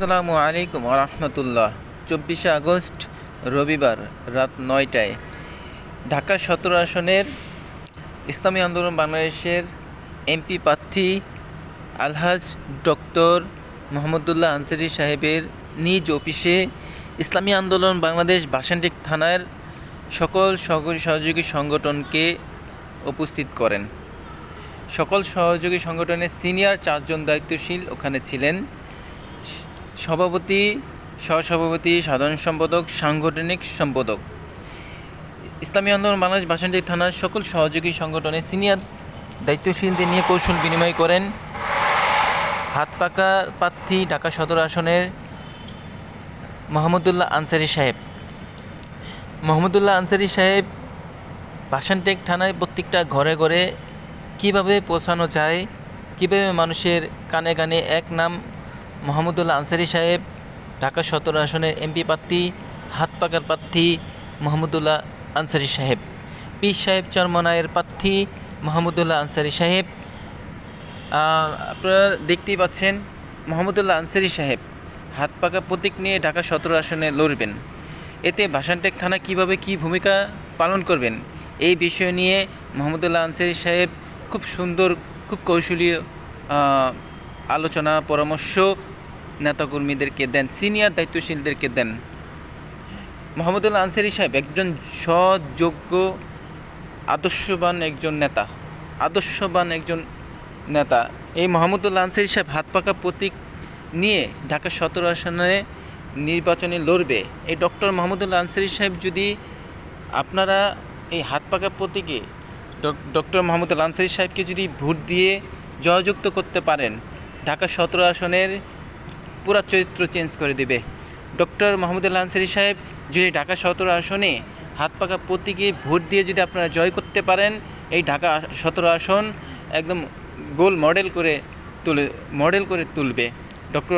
আসসালামু আলাইকুম রহমতুল্লাহ। চব্বিশে আগস্ট, রবিবার রাত নয়টায় ঢাকা সতেরো আসনের ইসলামী আন্দোলন বাংলাদেশের এমপি প্রার্থী আলহাজ ডক্টর মোহাম্মদুল্লাহ আনসারি সাহেবের নিজ অফিসে ইসলামী আন্দোলন বাংলাদেশ বাসানটেক থানার সকল সহকারী সহযোগী সংগঠনকে উপস্থিত করেন। সকল সহযোগী সংগঠনের সিনিয়র চারজন দায়িত্বশীল ওখানে ছিলেন। সভাপতি, সহসভাপতি, সাধারণ সম্পাদক, সাংগঠনিক সম্পাদক। ইসলামী আন্দোলন বাংলাদেশ বাসন্তী থানার সকল সহযোগী সংগঠনের সিনিয়র দায়িত্বশীলদের নিয়ে কৌশল বিনিময় করেন। হাত পাকা প্রার্থী ঢাকা সদর আসনের মোহাম্মদুল্লাহ আনসারি সাহেব। মোহাম্মদুল্লাহ আনসারি সাহেব বাসানটেক থানায় প্রত্যেকটা ঘরে ঘরে কীভাবে পৌঁছানো যায়, কীভাবে মানুষের কানে কানে এক নাম মোহাম্মদুল্লাহ আনসারি সাহেব, ঢাকা সতেরো আসনের এমপি প্রার্থী, হাত পাকার প্রার্থী মোহাম্মদুল্লাহ আনসারি সাহেব। পীর সাহেব চরমনায়ের প্রার্থী মোহাম্মদুল্লাহ আনসারি সাহেব। আপনারা দেখতেই পাচ্ছেন মোহাম্মদুল্লাহ আনসারি সাহেব হাত পাকা প্রতীক নিয়ে ঢাকা সতেরো আসনে লড়বেন। এতে ভাসানটেক থানা কীভাবে কি ভূমিকা পালন করবেন এই বিষয় নিয়ে মোহাম্মদুল্লাহ আনসারি সাহেব খুব সুন্দর, খুব কৌশলীয় আলোচনা, পরামর্শ নেতাকর্মীদেরকে দেন, সিনিয়র দায়িত্বশীলদেরকে দেন। মোহাম্মদুল্লাহ আনসারি সাহেব একজন সযোগ্য আদর্শবান একজন নেতা। আদর্শবান একজন নেতা। এই মোহাম্মদুল্লাহ আনসারি সাহেব হাত পাকা প্রতীক নিয়ে ঢাকা সতেরো আসনে নির্বাচনে লড়বে। এই ডক্টর মোহাম্মদুল্লাহ আনসারি সাহেব যদি আপনারা এই হাত পাকা প্রতীকে ডক্টর মোহাম্মদুল্লাহ আনসারি সাহেবকে যদি ভোট দিয়ে জয়যুক্ত করতে পারেন ঢাকা সতেরো আসনের পুরা চরিত্র চেঞ্জ করে দিবে। ডক্টর মোহাম্মদুল্লাহ আনসারি সাহেব যদি ঢাকা সতেরো আসনে হাত পাকা প্রতীকে ভোট দিয়ে যদি আপনারা জয় করতে পারেন, এই ঢাকা সতেরো আসন একদম গোল মডেল করে তুলে মডেল করে তুলবে। ডক্টর